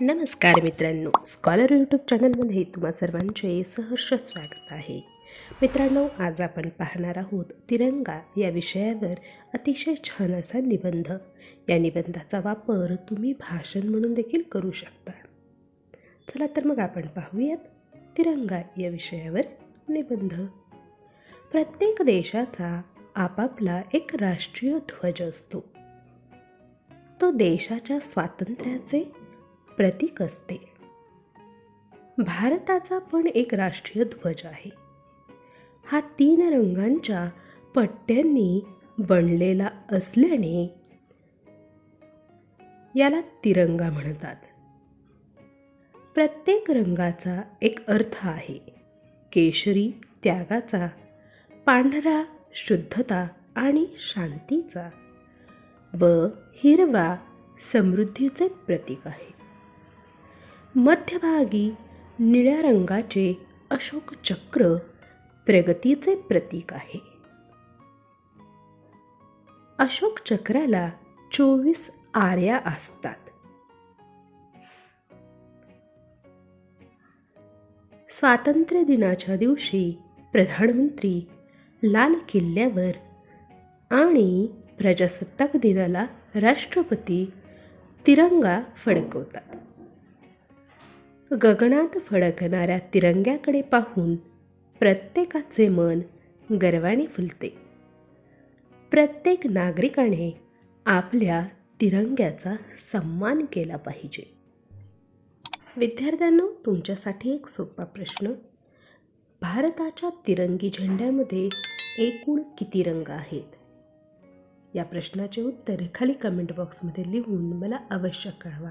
नमस्कार मित्रांनो scholar YouTube चॅनलमध्ये तुम्हा सर्वांचे सहर्ष स्वागत आहे. मित्रांनो आज आपण पाहणार आहोत तिरंगा या विषयावर अतिशय छान असा निबंध. या निबंधाचा वापर तुम्ही भाषण म्हणून देखील करू शकता. चला तर मग आपण पाहूयात तिरंगा या विषयावर निबंध. प्रत्येक देशाचा आपापला एक राष्ट्रीय ध्वज असतो. तो देशाच्या स्वातंत्र्याचे प्रतीक असते. भारताचा पण एक राष्ट्रीय ध्वज आहे. हा तीन रंगांच्या पट्ट्यांनी बनलेला असल्याने याला तिरंगा म्हणतात. प्रत्येक रंगाचा एक अर्थ आहे. केशरी त्यागाचा पांढरा शुद्धता आणि शांतीचा व हिरवा समृद्धीचे प्रतीक आहे. मध्यभागी निळ्या रंगाचे अशोक चक्र प्रगतीचे प्रतीक आहे. अशोक चक्राला चोवीस आर्या असतात. स्वातंत्र्य दिनाच्या दिवशी प्रधानमंत्री लाल किल्ल्यावर आणि प्रजासत्ताक दिनाला राष्ट्रपती तिरंगा फडकवतात. गगनात फडकणाऱ्या तिरंग्याकडे पाहून प्रत्येकाचे मन गर्वाने फुलते. प्रत्येक नागरिकाने आपल्या तिरंग्याचा सन्मान केला पाहिजे. विद्यार्थ्यांनो तुमच्यासाठी एक सोपा प्रश्न. भारताच्या तिरंगी झेंड्यामध्ये एकूण किती रंग आहेत? या प्रश्नाचे उत्तर खाली कमेंट बॉक्समध्ये लिहून मला अवश्य कळवा.